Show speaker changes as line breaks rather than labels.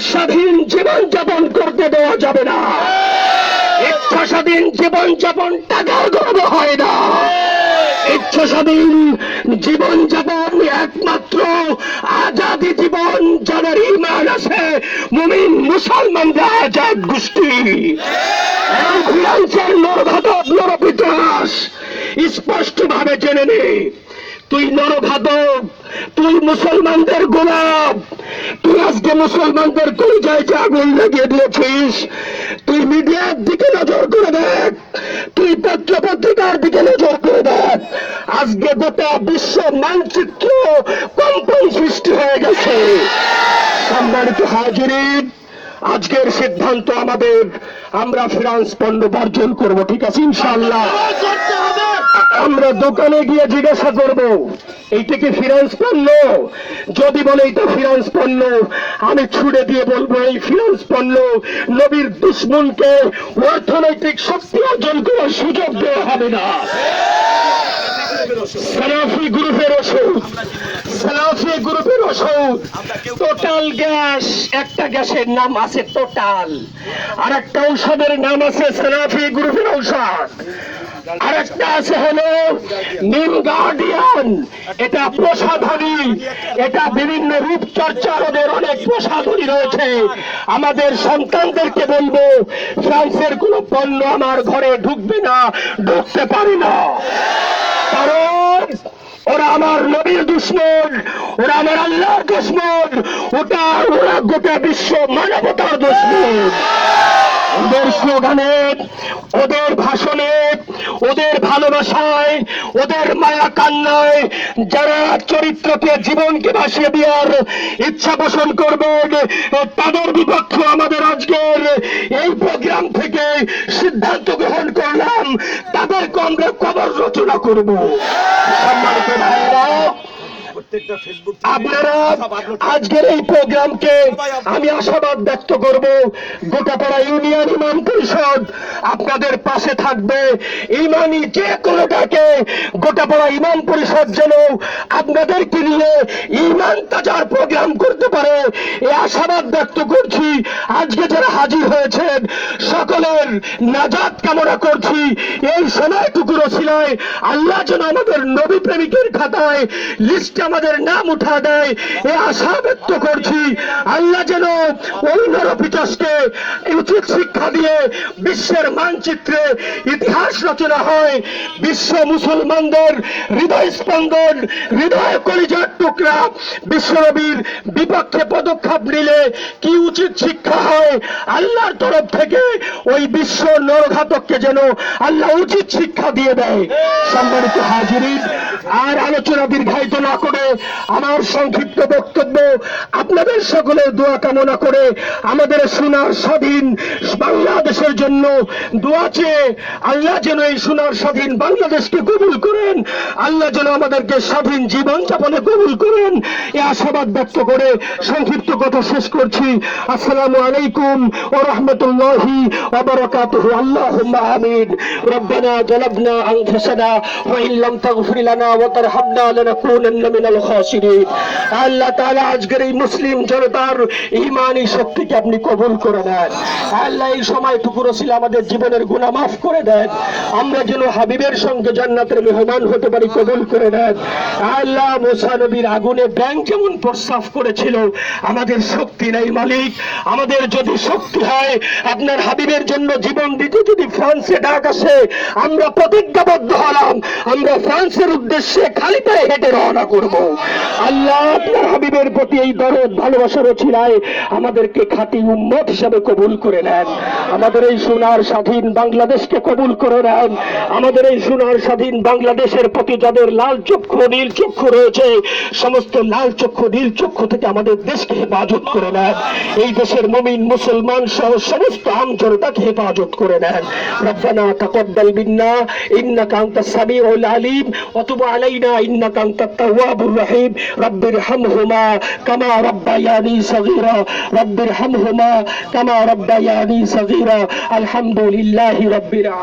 স্বাধীন জীবন যাপন করতে দেওয়া যাবে না। ইচ্ছা স্বাধীন জীবন যাপন টাকার গর্ব হয় না। ইচ্ছা স্বাধীন জীবন যাপন একমাত্র আজাদি জীবন যাদের ইমান আছে, মুমিন মুসলমানরা আজাদ গোষ্ঠী। ফিনান্সের নরঘাতক নরপিতাস স্পষ্ট ভাবে জেনে নে। তুই নরঘাতক তুই মুসলমানদের গোলাপ। আজকে মুসলমানদের কলিজায় যে আগুন লাগিয়ে দিয়েছিস, তুই মিডিয়ার দিকে নজর করে দেখ, তুই পত্র পত্রিকার দিকে নজর করে দেখ। আজকে গোটা বিশ্ব মানচিত্র কম্পন সৃষ্টি হয়ে গেছে। সম্মানিত হাজিরিন আজকের সিদ্ধান্ত আমাদের। আমরা ফিনান্স পণ্য বর্জন করব, ঠিক আছে? ইনশাল্লাহ আমরা দোকানে গিয়ে জিজ্ঞাসা করব, এইটা কি ফিনান্স পণ্য? যদি বলে এটা ফিনান্স পণ্য, আমি ছুড়ে দিয়ে বলব, এই ফিনান্স পণ্য নবীর দুশ্মনকে অর্থনৈতিক শক্তি অর্জন করার সুযোগ দেওয়া হবে না। সালাফি গ্রুপের ওষুধ। সালাফি গ্রুপের ওষুধ। টোটাল গ্যাস, একটা গ্যাসের নাম আছে টোটাল। আর একটা ঔষধের নাম আছে সালাফি গ্রুপের ঔষধ। আরেকটা আছে হলো নিম গার্ডিয়ান। এটা প্রসাধনী। এটা বিভিন্ন অনেক প্রসাধনী রয়েছে। আমাদের সন্তানদেরকে বলব, ফ্রান্সের কোনো পণ্য আমার ঘরে ঢুকবে না, ঢুকতে পারে না। কারণ ওরা আমার নবীর দুশ্মন, ওরা আমার আল্লাহর দুশ্মন, ওটা ওরা গোটা বিশ্ব মানবতার দুশ্মন। ওদের স্লোগানে, ওদের ভাষণে, ওদের ভালোবাসায়, ওদের মায়া কান্নায় যারা চরিত্রকে জীবনকে ভাসিয়ে দেওয়ার ইচ্ছা পোষণ করবেন, তাদের বিপক্ষে আমাদের আজকের এই প্রোগ্রাম থেকে সিদ্ধান্ত গ্রহণ করলাম। তাদেরকে আমরা কবর রচনা করব। সম্মানিত ভাইরা আপনারা আজকের এই প্রোগ্রামকে আমি আশাবাদ ব্যক্ত করব গোটাপাড়া ইউনিয়ন ইমাম পরিষদ আপনাদের পাশে থাকবে। ইমানি যে কোনোটাকে গোটাপাড়া ইমাম পরিষদ যেন আপনাদেরকে নিয়ে ইমান তাজার প্রোগ্রাম করতে পারে এই আশাবাদ ব্যক্ত করছি। আজকে যারা হাজির হয়েছেন সকলের নাজাত কামনা করছি। এই সময়টুকু রসিলায় আল্লাহ যেন আমাদের নবী প্রেমিকের খাতায় লিস্টে আমাদের নাম উঠা দেয়। এ আশা ব্যক্ত করছি আল্লাহ যেন ওই নরপিচাসকে উচিত শিক্ষা দিয়ে বিশ্বের মানচিত্রে ইতিহাস রচনা হয়। বিশ্ব মুসলমানদের হৃদয় স্পন্দন, হৃদয় কলিজার টুকরা, বিশ্বনবীর বিপক্ষে পদক্ষেপ নিলে কি উচিত শিক্ষা হয়? আল্লাহর তরফ থেকে ওই বিশ্ব নরঘাতককে যেন আল্লাহ উচিত শিক্ষা দিয়ে দেয়। সম্মানিত হাজিরিন আর আলোচনা দীর্ঘায়িত না করে আমার সংক্ষিপ্ত বক্তব্য আপনাদের সকলের দোয়া কামনা করে আমাদের সোনার স্বাধীন বাংলাদেশের জন্য দোয়া চেয়ে আল্লাহ যেন এই সোনার স্বাধীন বাংলাদেশকে কবুল করেন আল্লাহ যেন আমাদেরকে স্বাধীন জীবন যাপনে কবুল করেন এ আশাবাদ ব্যক্ত করে সংক্ষিপ্ত কথা শেষ করছি আসসালামু আলাইকুম ও রহমতুল্লাহি ওবারাকাতুহু আল্লাহুম্মা আমিন ربنا ظلمنا انفسنا وان لم تغفر لنا আমাদের জীবনের মাফ করে দেন। আমরা যেন হাবিবের সঙ্গে জান্নাতের মেহমান হতে পারি কবুল করে আল্লাহ আগুনে যেমন প্রস্তাব করেছিল, আমাদের শক্তি নেই মালিক। আমাদের যদি শক্তি হয়, আপনার হাবিবের জন্য জীবন দিতে যদি ফ্রান্সে ডাক আসে, আমরা প্রতিজ্ঞাবদ্ধ হলাম। আমরা ফ্রান্সের উদ্দেশ্যে খালি পায়ে হেঁটে রওনা করব। আল্লাহ আপনার হাবিবের প্রতি এই দরদ, ভালোবাসার ছিলায় আমাদেরকে খাঁটি উম্মত হিসাবে কবুল করে নেন। আমাদের এই সোনার স্বাধীন বাংলাদেশকে কবুল করে নেন। আমাদের এই সোনার স্বাধীন বাংলাদেশের প্রতি যাদের লাল চক্ষু, নীল চক্ষু রয়েছে, সমস্ত লাল চক্ষু, নীল চক্ষু থেকে আমাদের দেশকে হেফাজত করে নেন। এই দেশের মমিন, মুসলমান সহ সমস্ত আম জনতাকে হেফাজত করে নেন। রব্বানা তাকাব্বাল মিন্না, ইন্নাকা আনতাস সামিউল আলিম ওয়া علينا إنك أنت التواب الرحيم. رب ارحمهما كما ربياني صغيرا. رب ارحمهما كما ربياني صغيرا. الحمد لله رب العالمين.